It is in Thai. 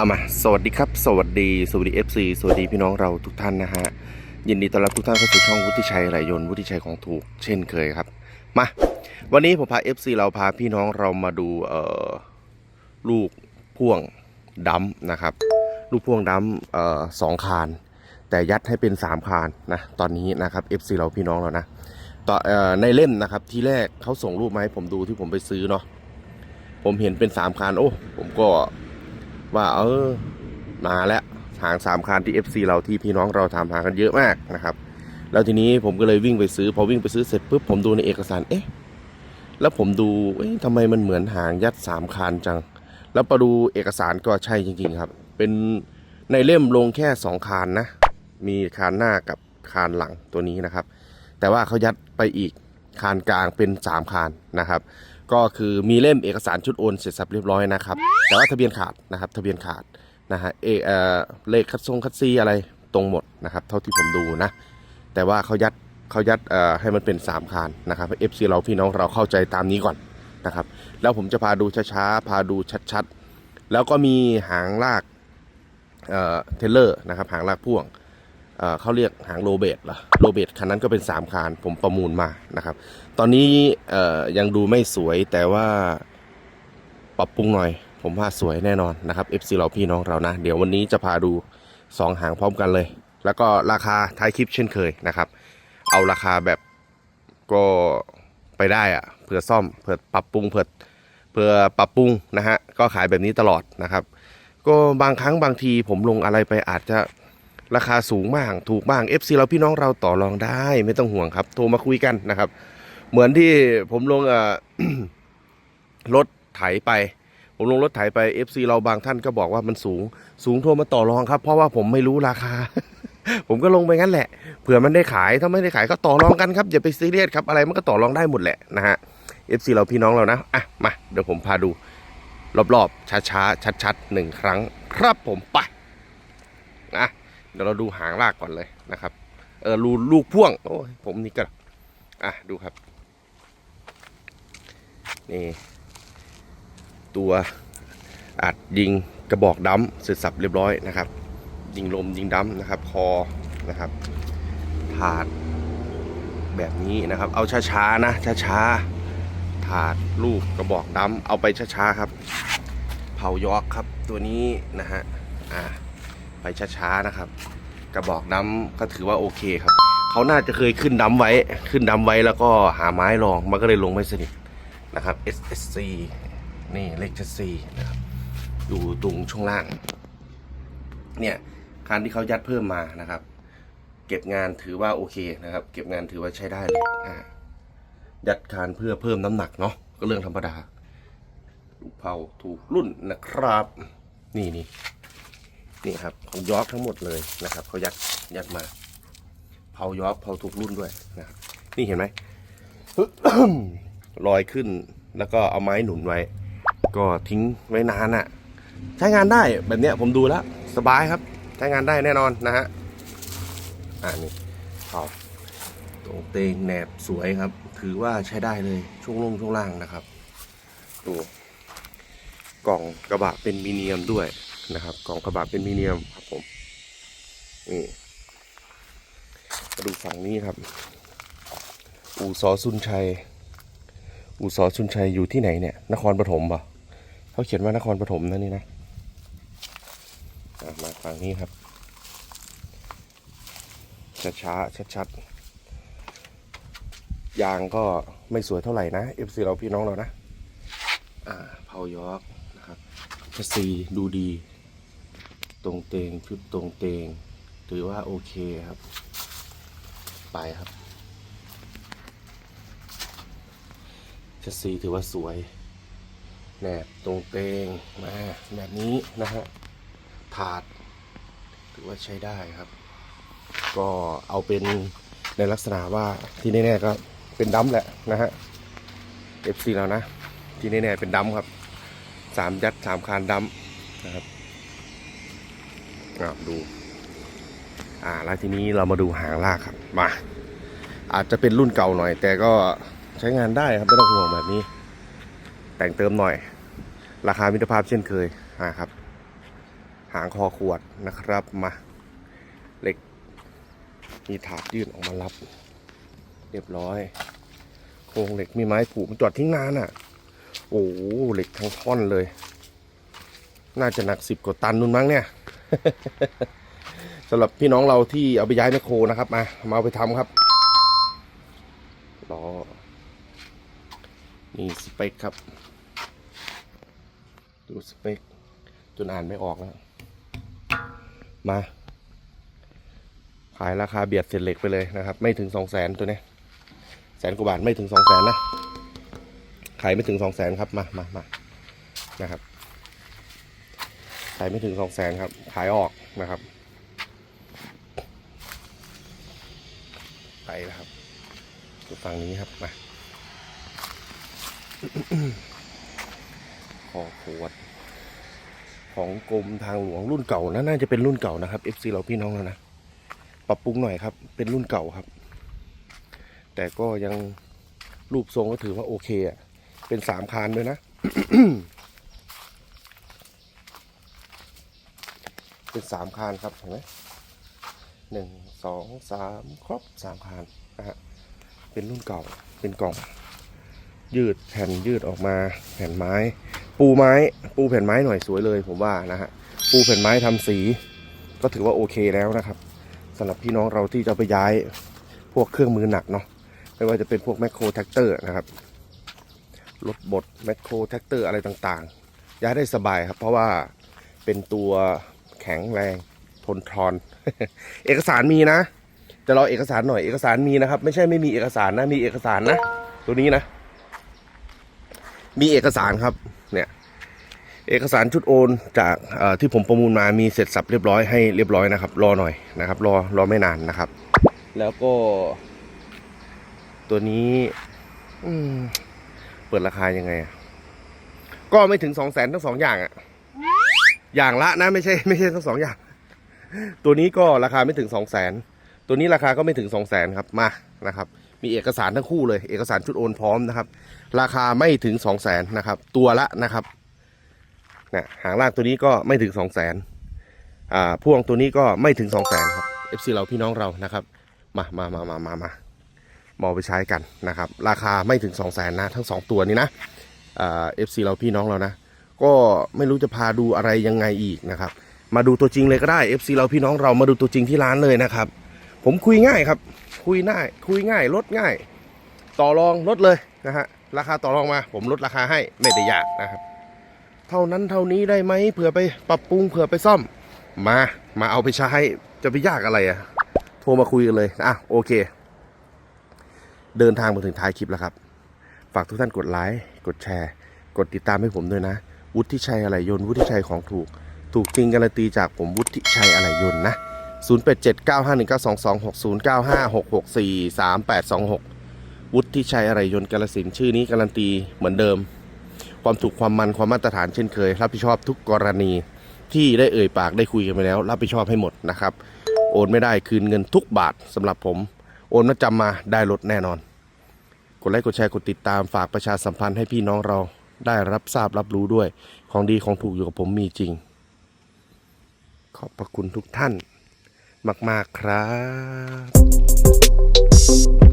เอามา สวัสดีครับ สวัสดี สวัสดี FC สวัสดีพี่น้องเราทุกท่านนะฮะ ยินดีต้อนรับทุกท่านเข้าสู่ช่องวุฒิชัยไหลยนต์วุฒิชัยของถูกเช่นเคยครับ มา วันนี้ผมพา FC เราพาพี่น้องเรามาดูเอ่อลูกพ่วงดัมนะครับ ลูกพ่วงดัมเอ่อสองคาน แต่ยัดให้เป็นสามคานนะ ตอนนี้นะครับ FC เราพี่น้องเรานะต่อเอ่อในเล่มนะครับที่แรกเขาส่งรูปมาให้ผมดูที่ผมไปซื้อเนาะ ผมเห็นเป็นสามคาน โอ้ ผมก็ ว่าเออมาแล้วหางสามคันที่ FC เราที่พี่น้องเราถามหากันเยอะมากนะครับ แล้วทีนี้ผมก็เลยวิ่งไปซื้อ พอวิ่งไปซื้อเสร็จปุ๊บผมดูในเอกสารเอ๊ะแล้วผมดูเอ๊ะทำไมมันเหมือนหางยัดสามคันจัง แล้วพอดูเอกสารก็ใช่จริง ๆ ครับ เป็นในเล่มลงแค่สองคานนะ มีคานหน้ากับคานหลังตัวนี้นะครับ แต่ว่าเขายัดไปอีกคานกลางเป็นสามคานนะครับ ก็คือมีเล่มเอกสารชุดโอนเสร็จสับเรียบร้อยนะครับ แต่ว่าทะเบียนขาดนะครับทะเบียนขาดนะฮะเอเอเลขคัดทรงคัดซีอะไรตรงหมดนะครับ เท่าที่ผมดูนะ แต่ว่าเขายัดเขายัดให้มันเป็น 3 คานนะครับเอฟซีเราพี่น้องเราเข้าใจตามนี้ก่อนนะครับ แล้วผมจะพาดูช้าๆ พาดูชัดๆ แล้วก็มีหางลากเอ่อเทเลอร์นะครับ หางลากพ่วง เเขาเรียกหางโรเบตเหรอโรเบตคันนั้นก็เป็น 3คานผมประมูลมานะครับ ตอนนี้ยังดูไม่สวยแต่ว่าปรับปรุงหน่อย ผมว่าสวยแน่นอนนะครับ FC เราพี่น้องเรานะ เดี๋ยววันนี้จะพาดู 2 หางพร้อมกันเลย แล้วก็ราคาท้ายคลิปเช่นเคยนะครับ เอาราคาแบบก็ไปได้อะเผื่อซ่อมเผื่อปรับปรุงเผื่อเผื่อปรับปรุงนะฮะก็ขายแบบนี้ตลอดนะครับ ก็บางครั้งบางทีผมลงอะไรไปอาจจะ ราคาสูงบ้างถูกบ้าง FC เราพี่น้องเราต่อรองได้ไม่ต้องห่วงครับ โทรมาคุยกันนะครับ เหมือนที่ผมลงเอ่อรถไถไป ผมลงรถไถไป FC เราบางท่านก็บอกว่ามันสูง สูงโทรมาต่อรองครับ เพราะว่าผมไม่รู้ราคา ผมก็ลงไปงั้นแหละเผื่อมันได้ขายถ้าไม่ได้ขายก็ต่อรองกันครับอย่าไปซีเรียสครับอะไรมันก็ต่อรองได้หมดแหละนะฮะ FC เราพี่น้องเรานะอะมาเดี๋ยวผมพาดู รอบๆช้าๆชัดๆหนึ่งครั้ง ครับผมไปนะ เดี๋ยวเราดูหางลากก่อนเลยนะครับเออรูลูกพ่วงโอ้ยผมนี่ก็อะดูครับนี่ตัวอัดยิงกระบอกดัมเสร็จสับเรียบร้อยนะครับ ยิงลมยิงดัมนะครับคอนะครับถาดแบบนี้นะครับ เอาช้าๆนะช้าๆถาดลูกกระบอกดัมเอาไปช้าๆครับ เผายอกครับตัวนี้นะฮะอ่า ไปช้าๆนะครับ กระบอกดัมก็ถือว่าโอเคครับเขาน่าจะเคยขึ้นดัมไว้ขึ้นดัมไว้แล้วก็หาไม้รองมันก็เลยลงไม่สนิทนะครับ SSC นี่เลขชัดซีนะครับอยู่ตรงช่วงล่าง เนี่ยคันที่เขายัดเพิ่มมานะครับ เก็บงานถือว่าโอเคนะครับ เก็บงานถือว่าใช้ได้เลยนะฮะยัดคานเพื่อเพิ่มน้ำหนักเนาะก็เรื่องธรรมดาลูกเผาถูกรุ่นนะครับ นี่นี่ นี่ครับของยอร์กทั้งหมดเลยนะครับเขายัดยัดมา เผายอร์กเผาถูกรุ่นด้วยนะครับ นี่เห็นไหมลอยขึ้นแล้วก็เอาไม้หนุนไว้ ก็ทิ้งไว้นานอะ่ะ ใช้งานได้แบบเนี้ยผมดูแล้ว สบายครับ ใช้งานได้แน่นอนนะฮะอ่านี่เอาตรงเตงแหนบสวยครับ ถือว่าใช้ได้เลยช่วงลงช่วงล่างนะครับดูกล่องกระบะเป็นมีเนียมด้วย นะครับกล่องกระบะเป็นมีเนียมครับผมนี่มาดูฝั่งนี้ครับ อู่ซอซุนชัย อู่ซอซุนชัยอยู่ที่ไหนเนี่ย นครปฐมป่ะเขาเขียนว่านครปฐมนะนี่นะมาฝั่งนี้ครับช้าๆชัดๆยางก็ไม่สวยเท่าไหร่นะ FC เราพี่น้องเรานะ อ่าเผายอกนะครับชัซีดูดี ตรงเตงชุดตรงเตงถือว่าโอเคครับ ไปครับชัซีถือว่าสวยแหนบตรงเตงมาแบบนี้นะฮะถาด ถือว่าใช้ได้ครับ ก็เอาเป็นในลักษณะว่าที่แน่ๆก็เป็นดัมแหละนะฮะ FC เรานะ ที่แน่ๆเป็นดัมครับสามยัดสามคานดัมนะครับ อะดู อ่าแล้วทีนี้เรามาดูหางลากครับมา อาจจะเป็นรุ่นเก่าหน่อย แต่ก็ใช้งานได้ครับไม่ต้องห่วงแบบนี้ แต่งเติมหน่อย ราคามิตรภาพเช่นเคยอ่าครับ หางคอขวดนะครับมาเหล็กมีถาดยื่นออกมารับ เรียบร้อย โครงเหล็กมีไม้ผูกมันจอดทิ้งนานอะ โอ้โหเหล็กทั้งท่อนเลย น่าจะหนักสิบกว่าตันนู่นมั้งเนี่ย สำหรับพี่น้องเราที่เอาไปย้ายแมคโครนะครับ มา มาเอาไปทำครับล้อนี่สเปคครับ ดูสเปคจนอ่านไม่ออกแล้ว มา ขายราคาเบียดเศษเหล็กไปเลยนะครับ ไม่ถึงสองแสนตัวนี้แสนกว่าบาทไม่ถึงสองแสนนะ ขายไม่ถึงสองแสนครับ มามามานะครับ ขายไม่ถึงสองแสนครับ ขายออกนะครับ ไปแล้วครับฝั่งนี้ครับมาขอขวด ของกรมทางหลวงรุ่นเก่านะน่าจะเป็นรุ่นเก่านะครับ FC เราพี่น้องแล้วนะปรับปรุงหน่อยครับ เป็นรุ่นเก่าครับ แต่ก็ยังรูปทรงก็ถือว่าโอเคอะ เป็นสามคานด้วยนะ เป็นสามคานครับเห็นไหมหนึ่งสองสามครบสามคานนะฮะเป็นรุ่นเก่าเป็นกล่อง ยืดแผ่นยืดออกมาแผ่นไม้ ปูไม้ ปูแผ่นไม้หน่อยสวยเลยผมว่านะฮะปูแผ่นไม้ทำสี ก็ถือว่าโอเคแล้วนะครับสำหรับพี่น้องเราที่จะไปย้ายพวกเครื่องมือหนักเนาะไม่ว่าจะเป็นพวกแมคโครแท็กเตอร์นะครับรถบดแมคโครแท็กเตอร์อะไรต่างๆย้ายได้สบายครับ เพราะว่าเป็นตัว แข็งแรง ทนทนเอกสารมีนะจะรอเอกสารหน่อยเอกสารมีนะครับ ไม่ใช่ไม่มีเอกสารนะ มีเอกสารนะ ตัวนี้นะ มีเอกสารครับ เนี่ย เอกสารชุดโอนจากที่ผมประมูลมามีเสร็จสับเรียบร้อยให้เรียบร้อยนะครับ รอหน่อยนะครับ รอรอไม่นานนะครับ แล้วก็ ตัวนี้ อืเปิดราคายังไง ก็ไม่ถึงสองแสนทั้งสองอย่างอะ อย่างละนะไม่ใช่ไม่ใช่ทั้งสองอย่าง ตัวนี้ก็ราคาไม่ถึงสองแสนตัวนี้ราคาก็ไม่ถึงสองแสนครับมานะครับ มีเอกสารทั้งคู่เลย เอกสารชุดโอนพร้อมนะครับ ราคาไม่ถึงสองแสนนะครับ ตัวละนะครับนะหางลากตัวนี้ก็ไม่ถึงสองแสนอ่าพ่วงตัวนี้ก็ไม่ถึงสองแสนครับ FC เราพี่น้องเรานะครับ มามามามามามามาไปใช้กันนะครับ ราคาไม่ถึงสองแสนนะ ทั้งสองตัวนี้นะอ่า FC เราพี่น้องเรานะ ก็ไม่รู้จะพาดูอะไรยังไงอีกนะครับ มาดูตัวจริงเลยก็ได้ FC เราพี่น้องเรามาดูตัวจริงที่ร้านเลยนะครับ ผมคุยง่ายครับ คุยง่าย คุยง่ายลดง่าย ต่อรองลดเลยนะฮะราคาต่อรองมา ผมลดราคาให้ไม่ได้ยากนะครับ เท่านั้นเท่านี้ได้ไหมเผื่อไปปรับปรุงเผื่อไปซ่อม มามาเอาไปใช้จะไปยากอะไรอะโทรมาคุยกันเลยอะโอเค เดินทางมาถึงท้ายคลิปแล้วครับ ฝากทุกท่านกดไลค์กดแชร์ กดติดตามให้ผมด้วยนะ วุฒิชัยอะไรยนวุฒิชัยของถูก ถูกจริงการันตีจากผมวุฒิชัยอะไรยนต์นะ0 8 7 9 5 1 9 2 2 6 0 9 5 6 6 4 3 8 2 6 วุฒิชัยอะไรยนกาลสินชื่อนี้การันตีเหมือนเดิม ความถูกความมันความมาตรฐานเช่นเคย รับผิดชอบทุกกรณีที่ได้เอ่ยปากได้คุยกันไปแล้ว รับผิดชอบให้หมดนะครับ โอนไม่ได้คืนเงินทุกบาทสำหรับผม โอนมาจำมาได้ลดแน่นอน กดไลค์กดแชร์กดติดตามฝากประชาสัมพันธ์ให้พี่น้องเรา ได้รับทราบรับรู้ด้วย ของดีของถูกอยู่กับผมมีจริง ขอบพระคุณทุกท่าน มาก ๆ ครับ